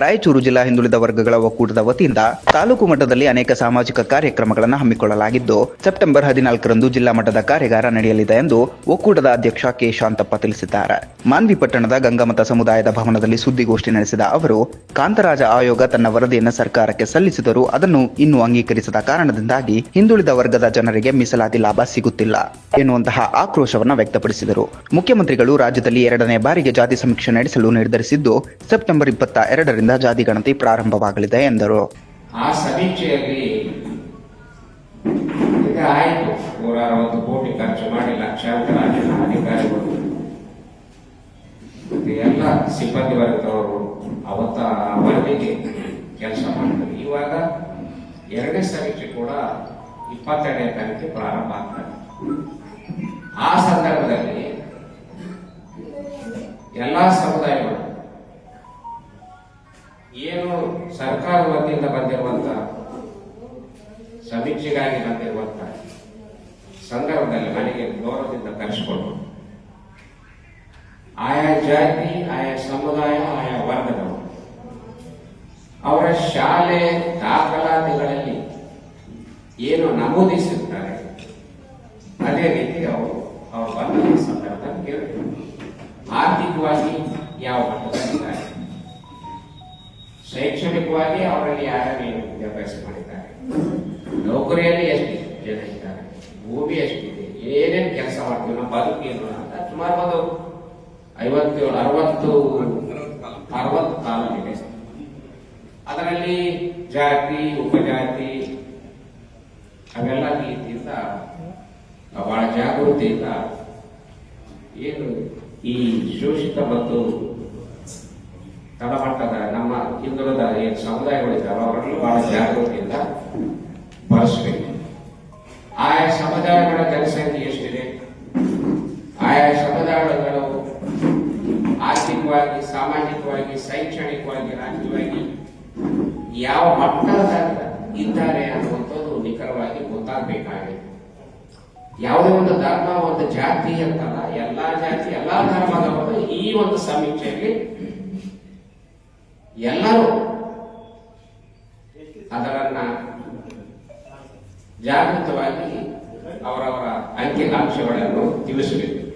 ರಾಯಚೂರು ಜಿಲ್ಲಾ ಹಿಂದುಳಿದ ವರ್ಗಗಳ ಒಕ್ಕೂಟದ ವತಿಯಿಂದ ತಾಲೂಕು ಮಟ್ಟದಲ್ಲಿ ಅನೇಕ ಸಾಮಾಜಿಕ ಕಾರ್ಯಕ್ರಮಗಳನ್ನು ಹಮ್ಮಿಕೊಳ್ಳಲಾಗಿದ್ದು, ಸೆಪ್ಟೆಂಬರ್ ಹದಿನಾಲ್ಕರಂದು ಜಿಲ್ಲಾ ಮಟ್ಟದ ಕಾರ್ಯಾಗಾರ ನಡೆಯಲಿದೆ ಎಂದು ಒಕ್ಕೂಟದ ಅಧ್ಯಕ್ಷ ಕೆ. ಶಾಂತಪ್ಪ ತಿಳಿಸಿದ್ದಾರೆ. ಮಾನ್ವಿ ಪಟ್ಟಣದ ಗಂಗಾಮತ ಸಮುದಾಯದ ಭವನದಲ್ಲಿ ಸುದ್ದಿಗೋಷ್ಠಿ ನಡೆಸಿದ ಅವರು, ಕಾಂತರಾಜ ಆಯೋಗ ತನ್ನ ವರದಿಯನ್ನು ಸರ್ಕಾರಕ್ಕೆ ಸಲ್ಲಿಸಿದರೂ ಅದನ್ನು ಇನ್ನೂ ಅಂಗೀಕರಿಸದ ಕಾರಣದಿಂದಾಗಿ ಹಿಂದುಳಿದ ವರ್ಗದ ಜನರಿಗೆ ಮೀಸಲಾತಿ ಲಾಭ ಸಿಗುತ್ತಿಲ್ಲ ಎನ್ನುವಂತಹ ಆಕ್ರೋಶವನ್ನು ವ್ಯಕ್ತಪಡಿಸಿದರು. ಮುಖ್ಯಮಂತ್ರಿಗಳು ರಾಜ್ಯದಲ್ಲಿ ಎರಡನೇ ಬಾರಿಗೆ ಜಾತಿ ಸಮೀಕ್ಷೆ ನಡೆಸಲು ನಿರ್ಧರಿಸಿದ್ದು, ಸೆಪ್ಟೆಂಬರ್ ಇಪ್ಪತ್ತ ಎರಡರಿಂದ ಜಾತಿ ಗಣತಿ ಪ್ರಾರಂಭವಾಗಲಿದೆ ಎಂದರು. ಆ ಸಮೀಕ್ಷೆಯಲ್ಲಿ ಆಯಿತು. ಕೋಟಿ ಖರ್ಚು ಮಾಡಿ ಲಕ್ಷಾಂತರ ಅಧಿಕಾರಿಗಳು. ಎಲ್ಲ ಸಿಬ್ಬಂದಿ ವರ್ಗದವರು ಅವತ್ತ ಆ ವರದಿಗೆ ಕೆಲಸ ಮಾಡಿದ್ರು. ಇವಾಗ ಎರಡನೇ ಸಮೀಕ್ಷೆ ಕೂಡ ಇಪ್ಪತ್ತೆರಡನೇ ತಾರೀಕು ಪ್ರಾರಂಭ ಆಗ್ತದೆ. ಆ ಸಂದರ್ಭದಲ್ಲಿ ಎಲ್ಲಾ ಸಮುದಾಯಗಳು ಏನು ಸರ್ಕಾರ ವತಿಯಿಂದ ಬಂದಿರುವಂತ, ಸಮೀಕ್ಷೆಗಾಗಿ ಬಂದಿರುವಂತ ಸಂದರ್ಭದಲ್ಲಿ ನನಗೆ ಗೌರವದಿಂದ ಕರೆಸಿಕೊಂಡು, ಆಯಾ ಜಾತಿ, ಆಯಾ ಸಮುದಾಯ, ಆಯಾ ವರ್ಗದವರು ಅವರ ಶಾಲೆ ದಾಖಲಾತಿಗಳಲ್ಲಿ ಏನು ನಮೂದಿಸಿರ್ತಾರೆ, ಅದೇ ರೀತಿ ಅವರು ಅವರು ಬಂದ ಸಂದರ್ಭದಲ್ಲಿ ಆರ್ಥಿಕವಾಗಿ ಯಾವ ಮಟ್ಟದಲ್ಲಿದ್ದಾರೆ? ಶೈಕ್ಷಣಿಕವಾಗಿ ಅವರಲ್ಲಿ ಯಾರೇ ವಿದ್ಯಾಭ್ಯಾಸ ಮಾಡಿದ್ದಾರೆ? ನೌಕರಿಯಲ್ಲಿ ಎಷ್ಟು ಜನ ಇದ್ದಾರೆ? ಭೂಮಿ ಎಷ್ಟಿದೆ? ಏನೇನು ಕೆಲಸ ಮಾಡ್ತೀವಿ? ನಾವು ಬದುಕೇನು ಅಂತ ಸುಮಾರು ಒಂದು ಐವತ್ತೇಳು, ಅರವತ್ತು ಅರವತ್ತು ತಾಲೂಕಿದೆ ಅದರಲ್ಲಿ ಜಾತಿ, ಉಪಜಾತಿ, ಅವೆಲ್ಲ ರೀತಿಯಿಂದ ಬಹಳ ಜಾಗೃತಿಯಿಂದ ಏನು ಈ ಶೋಷಿತ ಮತ್ತು ತಳಮಟ್ಟದ ನಮ್ಮ ಹಿಂದುಳಿದ ಏನು ಸಮುದಾಯಗಳಿದೆ ಅವರಲ್ಲೂ ಬಹಳ ಜಾಗೃತಿಯಿಂದ ಬಳಸಬೇಕು. ಆಯಾ ಸಮುದಾಯಗಳ ಜನಸಂಖ್ಯೆ ಎಷ್ಟಿದೆ? ಆಯಾ ಸಮುದಾಯಗಳು ಆರ್ಥಿಕವಾಗಿ, ಸಾಮಾಜಿಕವಾಗಿ, ಶೈಕ್ಷಣಿಕವಾಗಿ, ರಾಜಕೀಯವಾಗಿ ಯಾವ ಮಟ್ಟದ ಇದ್ದಾರೆ ಅನ್ನುವಂಥದ್ದು ನಿಖರವಾಗಿ ಗೊತ್ತಾಗಬೇಕಾಗಿದೆ. ಯಾವುದೇ ಒಂದು ಧರ್ಮ, ಒಂದು ಜಾತಿ ಅಂತಲ್ಲ, ಎಲ್ಲಾ ಜಾತಿ, ಎಲ್ಲಾ ಧರ್ಮದವರು ಈ ಒಂದು ಸಮೀಕ್ಷೆಯಲ್ಲಿ ಎಲ್ಲರೂ ಅದರನ್ನ ಜಾಗೃತವಾಗಿ ಅವರವರ ಅಂಕಿ ಅಂಶಗಳನ್ನು ತಿಳಿಸಬೇಕು.